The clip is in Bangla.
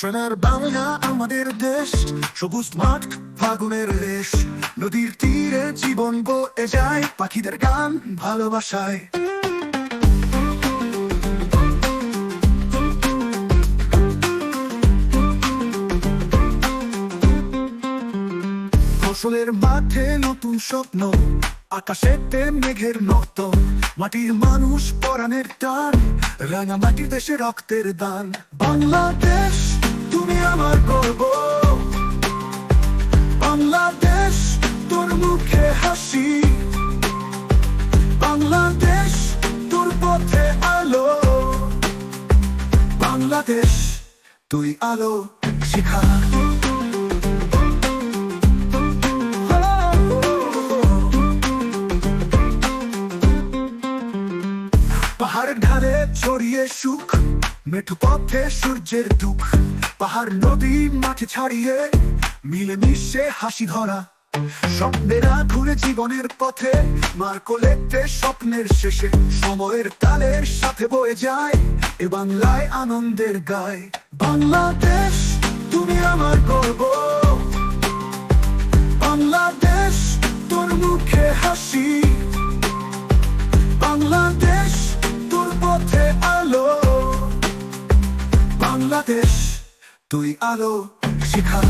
সোনার বাংলা আমাদের দেশ, সবুজ মাঠ, ফাগুনের রেশ। নদীর তীরে জীবন বয়ে যায় পাখিদের গান ভালোবাসায়। ফসলের মাঠে নতুন স্বপ্ন, আকাশেতে মেঘের নত মাটির মানুষ পরাণের টান, রাঙা মাটি দেশে রক্তের দান। বাংলাদেশ আমার গর্ব বাংলাদেশ তোর মুখে হাসি। বাংলাদেশ তোর পথে আলো। বাংলাদেশ, তুই আলো শিখা। পাহাড় ঢালে ছড়িয়ে সুখ মেঠু পথে সূর্যের দুঃখ, পাহাড়, নদী, মাঠে ছাড়িয়ে মিলে মিশে হাসি ধরা। স্বপ্নেরা ঘুরে জীবনের পথে মার কোলেতে স্বপ্নের শেষে, সময়ের তালের সাথে বয়ে যায়, এ বাংলায় আনন্দের গায়। বাংলাদেশ, তুমি আমার গর্ব। বাংলাদেশ, তোর মুখে হাসি। বাংলাদেশ বাংলাদেশ তুই আলো শিখা।